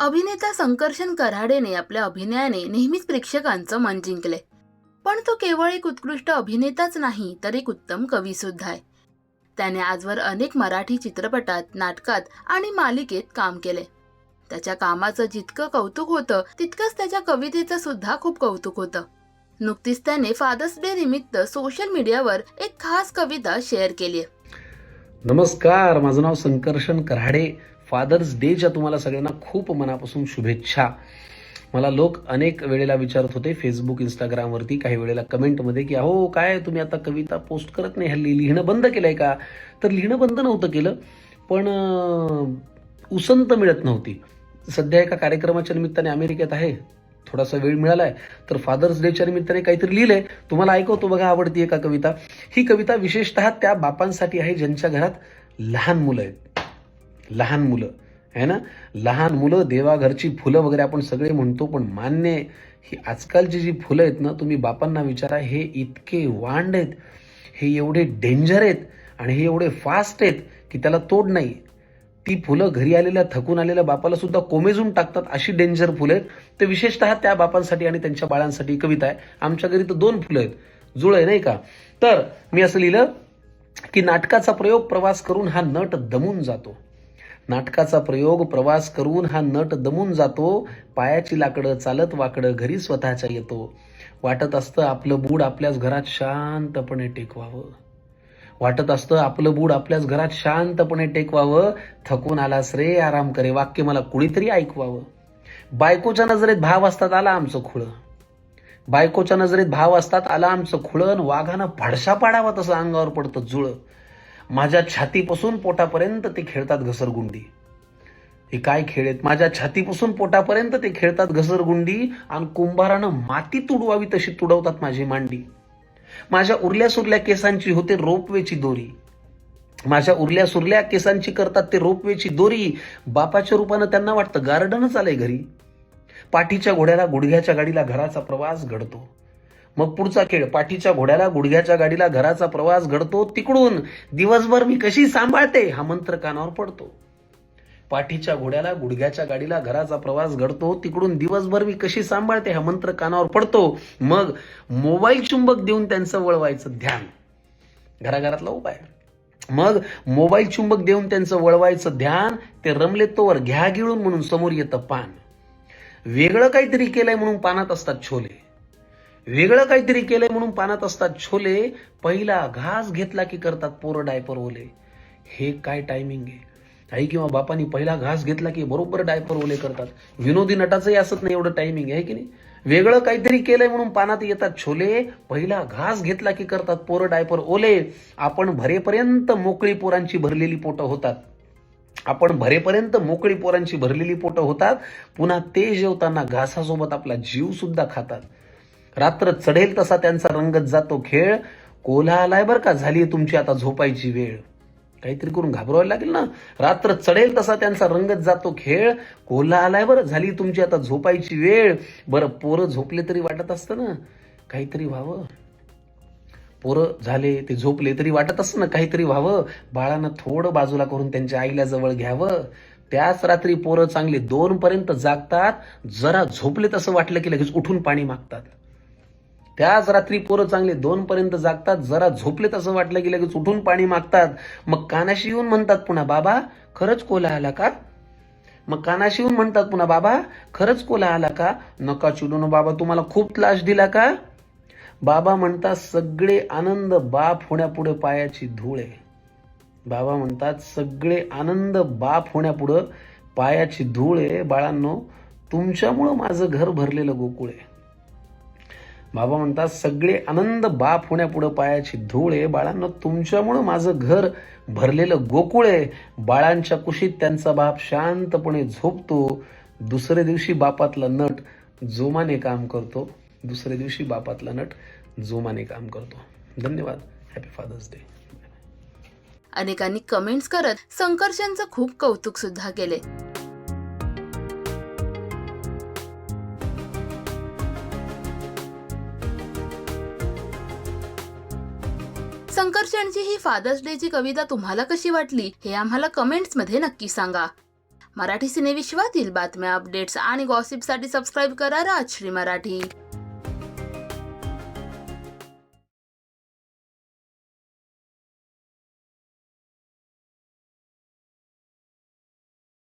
अभिनेता संकर्षण कराडेने आपल्या अभिनयाने नेहमीच प्रेक्षकांचं मन जिंकले. पण तो केवळ एक उत्कृष्ट अभिनेताच नाही तर एक उत्तम कवी सुद्धा आहे. त्याने आजवर अनेक मराठी चित्रपटात नाटकात आणि मालिकेत काम केले. त्याच्या कामाचं जितकं कौतुक होतं तितकंच त्याच्या कवितेचं सुद्धा खूप कौतुक होतं. नुकतीच त्याने फादर्स डे निमित्त सोशल मीडियावर एक खास कविता शेअर केली नमस्कार माझं नाव संकर्षण कराडे. फादर्स डेच्या तुम्हाला सगळ्यांना खूप मनापासून शुभेच्छा. मला लोक अनेक वेळेला विचारत होते फेसबुक इंस्टाग्रामवरती काही वेळेला कमेंटमध्ये की अहो काय तुम्ही आता कविता पोस्ट करत नाही? हल्ली लिहिणं बंद केलंय का? तर लिहिणं बंद नव्हतं केलं पण उसंत मिळत नव्हती. सध्या एका कार्यक्रमाच्या निमित्ताने अमेरिकेत आहे. थोडासा वेळ मिळालाय तर फादर्स डेच्या निमित्ताने काहीतरी लिहिलंय. तुम्हाला ऐकवतो बघा आवडती का कविता. ही कविता विशेषतः त्या बापांसाठी आहे ज्यांच्या घरात लहान मुलं आहेत. लहान मुलं आहे ना? लहान मुलं देवाघरची फुलं वगैरे आपण सगळे म्हणतो पण मान्य आहे, ही आजकालची जी फुलं आहेत ना तुम्ही बापांना विचारा हे इतके वांड आहेत हे एवढे डेंजर आहेत आणि हे एवढे फास्ट आहेत की त्याला तोड नाही. ती फुलं घरी आलेल्या थकून आलेल्या बापाला सुद्धा कोमेजून टाकतात अशी डेंजर फुलं आहेत. तर विशेषतः त्या बापांसाठी आणि त्यांच्या बाळांसाठी कविता आहे. आमच्या घरी तर दोन फुलं आहेत जुळ आहे नाही का? तर मी असं लिहिलं की नाटकाचा प्रयोग प्रवास करून हा नट दमून जातो. नाटकाचा प्रयोग प्रवास करून हा नट दमून जातो पायाची लाकडं चालत वाकडं घरी स्वतःच्या येतो. वाटत असतं आपलं बूड आपल्याच घरात शांतपणे टेकवावं. वाटत असतं आपलं बूड आपल्याच घरात शांतपणे टेकवावं. थकून आलास रे आराम करे वाक्य मला कुणीतरी ऐकवावं. बायकोच्या नजरेत भाव असतात आला आमचं खुळं. बायकोच्या नजरेत भाव असतात आला आमचं खुळण वाघानं फडशा पाडावा तसं अंगावर पडतं जुळं. माझ्या छातीपासून पोटापर्यंत ते खेळतात घसरगुंडी. हे काय खेळ आहेत? माझ्या छातीपासून पोटापर्यंत ते खेळतात घसरगुंडी आणि कुंभारानं माती तुडवावी तशी तुडवतात माझी मांडी. माझ्या उरल्या सुरल्या केसांची होते रोपवेची दोरी. माझ्या उरल्या सुरल्या केसांची करतात ते रोपवेची दोरी. बापाच्या रूपानं त्यांना वाटतं गार्डनच आलंय घरी. पाठीच्या घोड्याला गुडघ्याच्या गाडीला घराचा प्रवास घडतो. मग पुढचा खेळ पाठीच्या घोड्याला गुडघ्याच्या गाडीला घराचा प्रवास घडतो तिकडून. दिवसभर मी कशी सांभाळते? हा मंत्र कानावर पडतो. पाठीच्या घोड्याला गुडघ्याच्या गाडीला घराचा प्रवास घडतो तिकडून. दिवसभर मी कशी सांभाळते? हा मंत्र कानावर पडतो. मग मोबाईल चुंबक देऊन त्यांचं वळवायचं ध्यान. घराघरातला उपाय. मग मोबाईल चुंबक देऊन त्यांचं वळवायचं ध्यान ते रमले तोवर घ्या गिळून म्हणून समोर येतं पान. वेगळं काहीतरी केलंय म्हणून पानात असतात छोले. वेगळं काहीतरी केलंय म्हणून पानात असतात छोले पहिला घास घेतला की करतात पोरं डायपर ओले. हे काय टायमिंग आहे? आई किंवा बापानी पहिला घास घेतला की बरोबर डायपर ओले करतात. विनोदी नटाचंही असत नाही एवढं टायमिंग आहे की नाही? वेगळं काहीतरी केलंय म्हणून पानात येतात छोले पहिला घास घेतला की करतात पोरं डायपर ओले. आपण भरेपर्यंत मोकळी पोरांची भरलेली पोटं होतात. आपण भरेपर्यंत मोकळी पोरांची भरलेली पोटं होतात. पुन्हा ते जेवताना घासासोबत आपला जीव सुद्धा खातात. रात्र चढेल तसा त्यांचा रंगत जातो खेळ. कोल्हा आलाय बरं का झाली तुमची आता झोपायची वेळ. काहीतरी करून घाबरवायला लागेल ना? रात्र चढेल तसा त्यांचा रंगत जातो खेळ. कोल्हा आलाय बरं झाली तुमची आता झोपायची वेळ. बरं पोरं झोपले तरी वाटत असतं ना? काहीतरी व्हावं. पोरं झाले ते झोपले तरी वाटत असतं ना? काहीतरी व्हावं. बाळानं थोडं बाजूला करून त्यांच्या आईला जवळ घ्यावं. त्याच रात्री पोरं चांगले दोन पर्यंत जागतात. जरा झोपले तसं वाटलं की लगेच उठून पाणी मागतात. त्याच रात्री पोरं चांगले दोन पर्यंत जागतात जरा झोपले तसं वाटलं की लगेच उठून पाणी मागतात. मग कानाशी येऊन म्हणतात पुन्हा बाबा खरंच कोला आला का? मग कानाशी येऊन म्हणतात पुन्हा बाबा खरंच कोला आला का? नका चिडून बाबा तुम्हाला खूप त्रास दिला का? बाबा म्हणतात सगळे आनंद बाप होण्यापुढे पायाची धूळ आहे. बाबा म्हणतात सगळे आनंद बाप होण्यापुढं पायाची धूळ आहे. बाळांनो तुमच्यामुळं माझं घर भरलेलं गोकुळ आहे. बाबा म्हणतात सगळे आनंद बाप होण्यापुढं पायाची धूळ आहे. बाळांना तुमच्यामुळं माझं घर भरलेलं गोकुळ आहे. बाळांच्या कुशीत त्यांचा बाप शांतपणे झोपतो. दुसऱ्या दिवशी बापातला नट जोमाने काम करतो. दुसऱ्या दिवशी बापातला नट जोमाने काम करतो. धन्यवाद. हॅपी फादर्स डे अनेकांनी कमेंट्स करत संकर्षणचं खूप कौतुक सुद्धा केले. संकर्षणची ही फादर्स डेची कविता तुम्हाला कशी वाटली हे आम्हाला कमेंट्समध्ये नक्की सांगा. मराठी सिनेविश्वातील बातम्या अपडेट्स आणि गॉसिपसाठी सबस्क्राईब करा राजश्री मराठी.